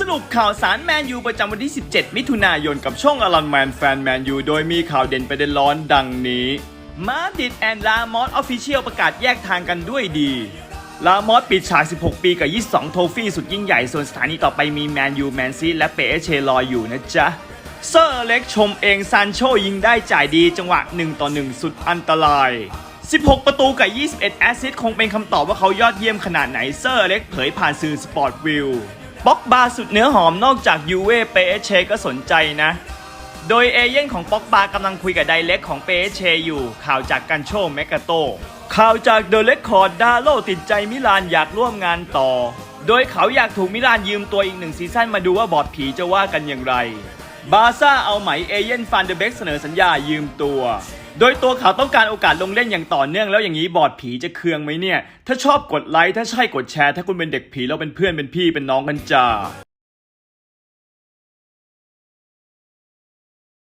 สรุปข่าวสารแมนยูประจำวันที่ 17 มิถุนายนกับช่องอลันแมนแฟนแมนยูโดยมีข่าวเด่นประเด็นร้อนดังนี้มาดิดแอนลามอสออฟฟิเชียลประกาศแยกทางกันด้วยดี ลามอสปิดฉาก 16 ปีกับ 22 โทฟี่สุดยิ่งใหญ่ ส่วนสถานีต่อไปมีแมนยูแมนซีและเปเอเชรออยู่นะจ๊ะ เซอร์เล็กชมเองซานโชยิงได้จ่ายดีจังหวะ 1 ต่อ 1 สุดอันตราย 16 ประตูกับ 21 แอสซิสต์คงเป็นคำตอบว่าเขายอดเยี่ยมขนาดไหนเซอร์เล็กเผยผ่านสื่อสปอร์ตวิว บ็อกบาสุดเนื้อหอมนอกจากยูเว่เปเอเชก็สนใจนะ โดยเอเย่นของป็อกบากำลังคุยกับไดเล็กของเปเชอยู่ ข่าวจากกันโชแมกกาโต ข่าวจากเดอะเลคคอร์ดดาโลติดใจมิลานอยากร่วมงานต่อ โดยเขาอยากถูกมิลานยืมตัวอีกหนึ่งซีซั่นมาดูว่าบอดผีจะว่ากันอย่างไร บาซ่าเอาไหมเอเย่นฟันเดเบกเสนอสัญญายืมตัว โดยตัวเขาต้องการโอกาสลงเล่นอย่างต่อเนื่องแล้วอย่างนี้บอร์ดผีจะเคืองไหมเนี่ย ถ้าชอบกดไลค์ถ้าใช่กดแชร์ ถ้าคุณเป็นเด็กผีเราเป็นเพื่อนเป็นพี่เป็นน้องกันจ้า